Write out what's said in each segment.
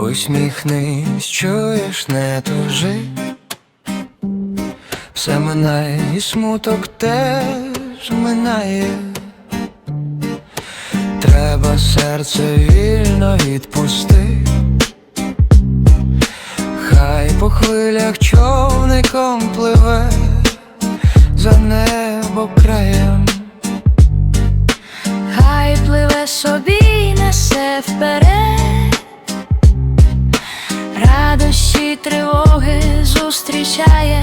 Усміхнись, чуєш, не тужи, все минає, і смуток теж минає. Треба серце вільно відпусти, хай по хвилях човником пливе за небо краєм. Хай пливе собі несе вперед, радощі, тривоги зустрічає,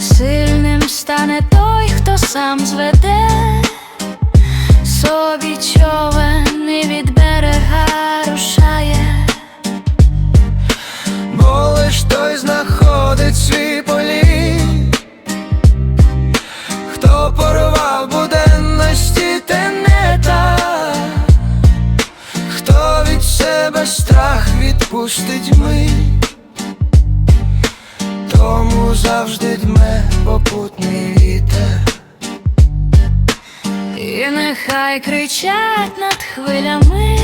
сильним стане той, хто сам зведе себе страх відпустить мить, тому завжди дме попутний вітер. І нехай кричать над хвилями,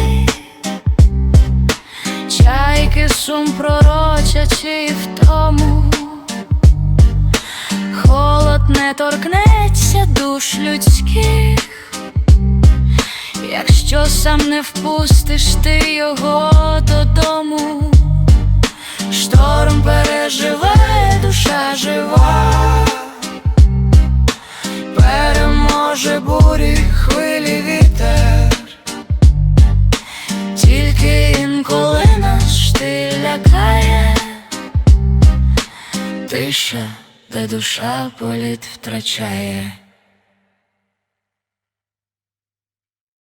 чайки сум пророчачи в тому, холод не торкнеться душ людських, якщо сам не впустиш ти його додому, шторм переживе душа жива. Переможе бурі хвилі вітер, Тільки інколи нас штиль лякає. Тиша, де душа політ втрачає